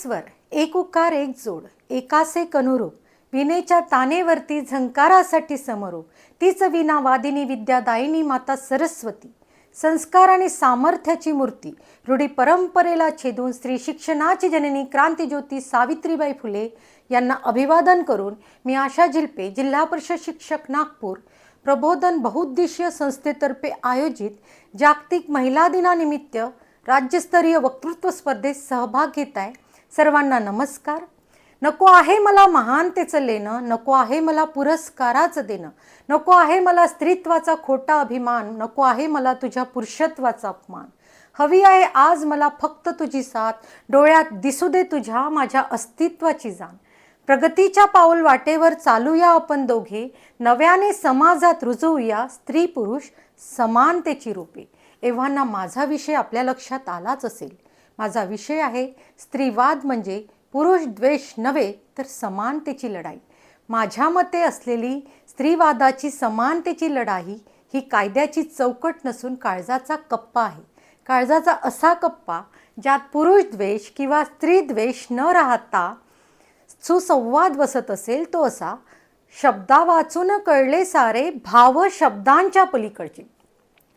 स्वर एक उकार एक जोड एकासे कनुरूप विनेच्या तानेवरती झंकारासाठी समरूप तीच विना वादिनी विद्यादायिनी माता सरस्वती. संस्कार आणि सामर्थ्याची मूर्ती रूढी परंपरेला छेदून स्त्री शिक्षणाची जननी क्रांतीज्योती सावित्रीबाई फुले यांना अभिवादन करून मी आशा जिल्पे जिल्हा परिषद शिक्षक नागपूर प्रबोधन बहुउद्देशीय संस्थेतर्फे आयोजित जागतिक महिला दिनानिमित्त राज्यस्तरीय वक्तृत्व स्पर्धेत सहभाग घेत आहे. सर्वांना नमस्कार. नको आहे मला महानतेचं लेणं नको आहे मला पुरस्काराचं देणं नको आहे मला स्त्रीत्वाचा खोटा अभिमान नको आहे मला तुझ्या पुरुषत्वाचा अपमान. हवी आहे आज मला फक्त तुझी साथ डोळ्यात दिसू दे तुझ्या माझ्या अस्तित्वाची जाण. प्रगतीच्या पाऊल वाटेवर चालूया आपण दोघे नव्याने समाजात रुजवूया स्त्री पुरुष समानतेची रूपे. एव्हाना माझा विषय आपल्या लक्षात आलाच असेल. माझा विषय आहे स्त्रीवाद म्हणजे पुरुष द्वेष नव्हे तर समानतेची लढाई. माझ्या मते असलेली स्त्रीवादाची समानतेची लढाई ही कायद्याची चौकट नसून काळजाचा कप्पा आहे. काळजाचा असा कप्पा ज्यात पुरुष द्वेष किंवा स्त्री द्वेष न राहता सुसंवाद बसत असेल तो असा शब्दा वाचून कळले सारे भाव शब्दांच्या पलीकडचे.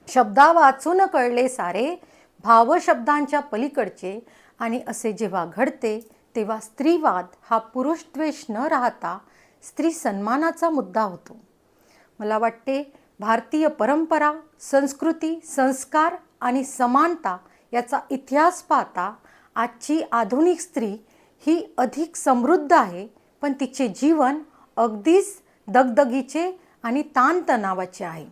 शब्दा वाचून कळले सारे भावशब्दांच्या पलीकडचे आणि असे जेव्हा घडते तेव्हा स्त्रीवाद हा पुरुषद्वेष न राहता स्त्री सन्मानाचा मुद्दा होतो. मला वाटते भारतीय परंपरा संस्कृती संस्कार आणि समानता याचा इतिहास पाहता आजची आधुनिक स्त्री ही अधिक समृद्ध आहे पण तिचे जीवन अगदीच दगदगीचे आणि ताणतणावाचे आहे.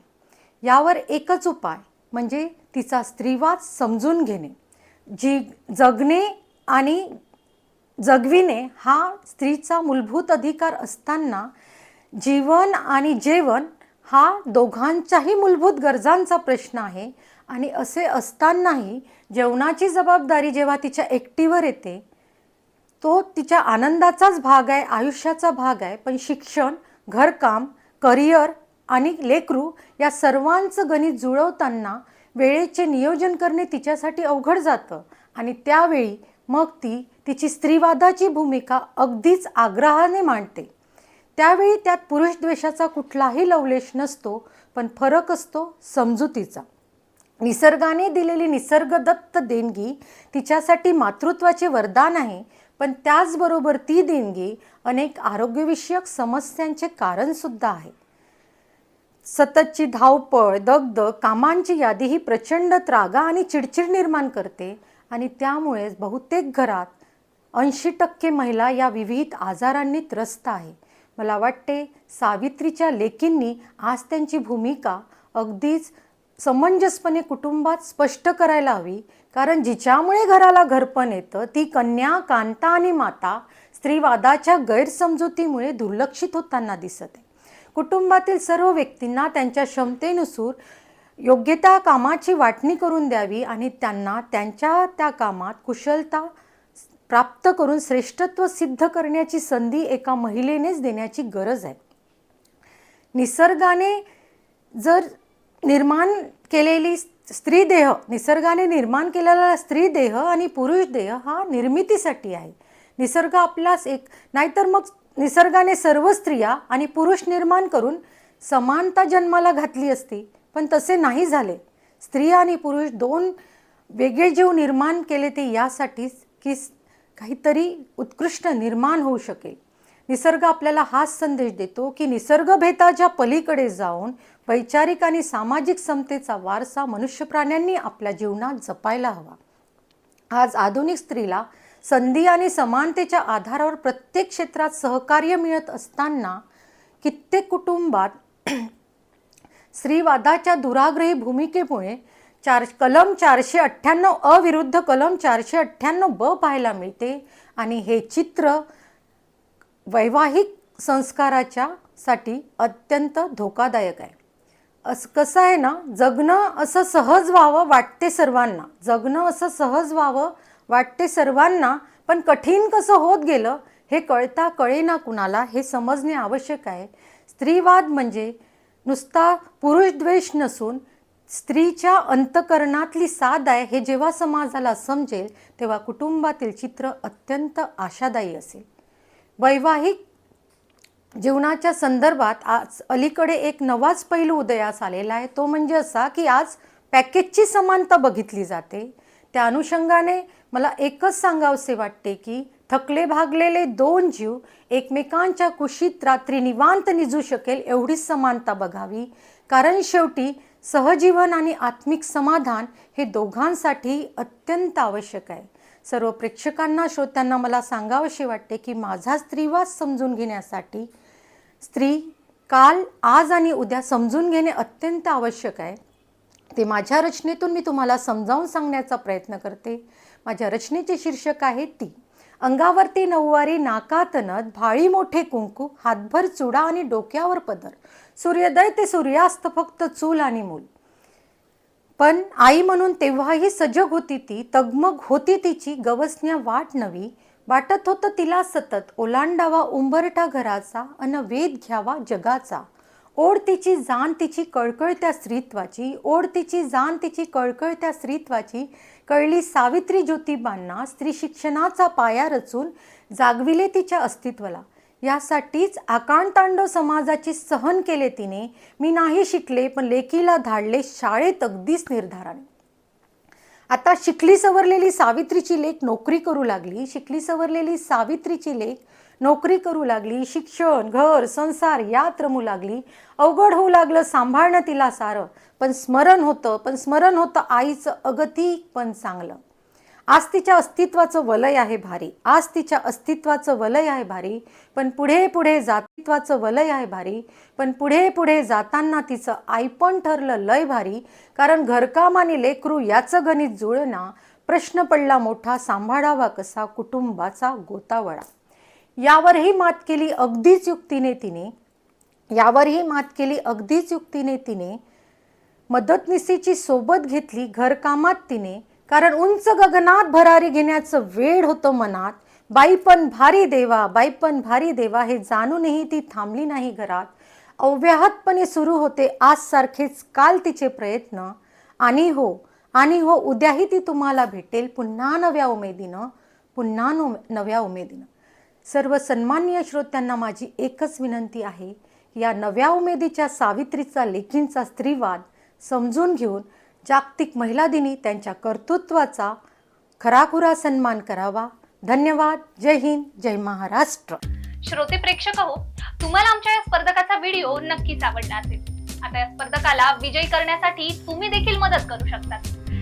यावर एकच उपाय म्हणजे तिचा स्त्रीवाद समजून घेणे. जी जगणे आणि जगविणे हा स्त्रीचा मूलभूत अधिकार असताना जीवन आणि जेवण हा दोघांच्याही मूलभूत गरजांचा प्रश्न आहे आणि असे असतानाही जेवणाची जबाबदारी जेव्हा तिच्या एकटीवर येते तो तिच्या आनंदाचाच भाग आहे आयुष्याचा भाग आहे पण शिक्षण घरकाम करिअर आणि लेकरू या सर्वांचं गणित जुळवताना वेळेचे नियोजन करणे तिच्यासाठी अवघड जातं. आणि त्यावेळी मग ती तिची स्त्रीवादाची भूमिका अगदीच आग्रहाने मांडते. त्यावेळी त्यात पुरुष द्वेषाचा कुठलाही लवलेश नसतो पण फरक असतो समजुतीचा. निसर्गाने दिलेली निसर्गदत्त देणगी तिच्यासाठी मातृत्वाचे वरदान आहे पण त्याचबरोबर ती देणगी अनेक आरोग्यविषयक समस्यांचे कारणसुद्धा आहे. सततची धावपळ दगदग कामांची यादी ही प्रचंड त्रागा आणि चिडचिड निर्माण करते आणि त्यामुळेच बहुतेक घरात ऐंशी टक्के महिला या विविध आजारांनी त्रस्त आहे. मला वाटते सावित्रीच्या लेकींनी आज त्यांची भूमिका अगदीच समंजसपणे कुटुंबात स्पष्ट करायला हवी कारण जिच्यामुळे घराला घरपण येतं ती कन्या कांता आणि माता स्त्रीवादाच्या गैरसमजुतीमुळे दुर्लक्षित होताना दिसत आहे. कुटुंबातील सर्व व्यक्तींना त्यांच्या क्षमतेनुसार योग्य त्या कामाची वाटणी करून द्यावी आणि त्यांना त्यांच्या त्या कामात कुशलता प्राप्त करून श्रेष्ठत्व सिद्ध करण्याची संधी एका महिलेनेच देण्याची गरज आहे. निसर्गाने जर निर्माण केलेली स्त्री देह निसर्गाने निर्माण केलेला स्त्री देह आणि पुरुष देह हा निर्मितीसाठी आहे. निसर्ग आपलाच एक नाहीतर मग निसर्गाने सर्व स्त्रिया आणि पुरुष निर्माण करून समानता जन्माला घातली असती पण तसे नाही झाले. स्त्रिया आणि पुरुष दोन वेगळे जीव निर्माण केले ते यासाठीच की काहीतरी उत्कृष्ट निर्माण होऊ शकेल. निसर्ग आपल्याला हाच संदेश देतो की निसर्गभेदाच्या पलीकडे जाऊन वैचारिक आणि सामाजिक समतेचा वारसा मनुष्य प्राण्यांनी आपल्या जीवनात जपायला हवा. आज आधुनिक स्त्रीला संधी आणि समानतेच्या आधारावर प्रत्येक क्षेत्रात सहकार्य मिळत असताना कित्येक कुटुंबात स्त्रीवादाच्या दुराग्रही भूमिकेमुळे चार कलम चारशे अठ्ठ्याण्णव अ विरुद्ध कलम चारशे अठ्ठ्याण्णव ब पाहायला मिळते. आणि हे चित्र वैवाहिक संस्काराच्या साठी अत्यंत धोकादायक आहे. असं कसं आहे ना जगणं असं सहज व्हावं वाटते सर्वांना. जगणं असं सहज व्हावं वाटते सर्वांना पण कठीण कसं होत गेलं हे कळता कळेना कुणाला हे समजणे आवश्यक आहे. स्त्रीवाद म्हणजे नुसता पुरुष द्वेष नसून स्त्रीच्या अंतकरणातली साध आहे हे जेव्हा समाजाला समजेल तेव्हा कुटुंबातील चित्र अत्यंत आशादायी असेल. वैवाहिक जीवनाच्या संदर्भात आज अलीकडे एक नवाच पैलू उदयास आलेला आहे. तो म्हणजे असा की आज पॅकेजची समानता बघितली जाते. त्या अनुषंगाने मला एकच सांगावसे वाटते की थकले भागलेले दोन जीव एकमेकांच्या कुशीत रात्री निवांत निजू शकेल एवढीच समानता बघावी. कारण शेवटी सहजीवन आणि आत्मिक समाधान हे दोघांसाठी अत्यंत आवश्यक आहे. सर्व प्रेक्षकांना श्रोत्यांना मला सांगावसे वाटते की माझा स्त्रीवास समजून घेण्यासाठी स्त्री काल आज आणि उद्या समजून घेणे अत्यंत आवश्यक आहे. ते माझ्या रचनेतून मी तुम्हाला समजावून सांगण्याचा प्रयत्न करते. माझ्या रचनेचे शीर्षक आहे ती. अंगावरती नऊवारी नाकात नद भाळी मोठे कुंकू हातभर चुडा आणि डोक्यावर पदर. सूर्योदय ते सूर्यास्त फक्त चूल आणि मूल. पण आई म्हणून तेव्हाही सजग होती ती तगमग होती तिची गवसण्या वाट नवी. वाटत होतं तिला सतत ओलांडावा उंबरठा घराचा अन वेध घ्यावा जगाचा. ओढ तिची जाण तिची कळकळत्या स्त्रीत्वाची. ओढ तिची जाण तिची कळकळत्या स्त्रीत्वाची. कळली सावित्री ज्योतिबांना स्त्री शिक्षणाचा पाया रचून जागविले तिच्या अस्तित्वाला. यासाठीच आकांतांडव समाजाची सहन केले तिने. मी नाही शिकले पण लेकीला धाडले शाळेत अगदीच निर्धाराने. आता शिकली सवरलेली सावित्रीची लेख नोकरी करू लागली. शिकली सवरलेली सावित्रीची लेख नोकरी करू लागली. शिक्षण घर संसार यात रमू लागली. अवघड होऊ लागलं सांभाळणं तिला सारं. पण स्मरण होतं पण स्मरण होतं आईचं अगतिक पण चांगलं. आज तिच्या अस्तित्वाचं वलय आहे भारी. आज तिच्या अस्तित्वाचं वलय आहे भारी. पण पुढे पुढे जातित्वाचं वलय आहे भारी. पण पुढे पुढे जाताना तिचं आईपण ठरलं लय भारी. कारण घरकाम आणि लेकरू याचं गणित जुळना प्रश्न पडला मोठा सांभाळावा कसा कुटुंबाचा गोतावळा. यावरही मात केली अगदीच युक्तीने तिने. यावरही मात केली अगदीच युक्तीने तिने. मदतनिसीची सोबत घेतली घरकामात तिने. कारण उंच गगनात भरारी घेण्याचं वेळ होतं मनात. बाई पण भारी देवा बाई पण भारी देवा हे जाणूनही ती थांबली नाही घरात. अव्याहतपणे सुरू होते आज सारखेच काल तिचे प्रयत्न. आणि हो आणि हो उद्याही ती तुम्हाला भेटेल पुन्हा नव्या उमेदीनं पुन्हा नो नव्या उमेदीनं. सर्व सन्माननीय श्रोत्यांना माझी एकच विनंती आहे या नव्या उमेदीच्या सावित्रीचा लेखींचा स्त्रीवाद समजून घेऊन जागतिक महिला दिनी त्यांच्या कर्तृत्वाचा खराखुरा सन्मान करावा. धन्यवाद. जय हिंद. जय महाराष्ट्र. श्रोते प्रेक्षक हो तुम्हाला आमच्या या स्पर्धकाचा व्हिडिओ नक्कीच आवडला असेल. आता या स्पर्धकाला विजयी करण्यासाठी तुम्ही देखील मदत करू शकता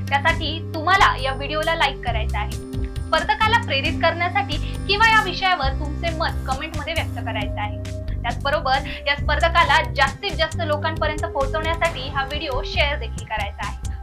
त्यासाठी तुम्हाला या व्हिडिओला लाईक करायचं आहे. स्पर्धकाला प्रेरित करण्यासाठी किंवा या विषयावर तुमचे मत कमेंटमध्ये व्यक्त करायचे आहे. त्याचबरोबर या स्पर्धकाला जास्तीत जास्त लोकांपर्यंत पोहोचवण्यासाठी हा व्हिडिओ शेअर देखील करायचा आहे.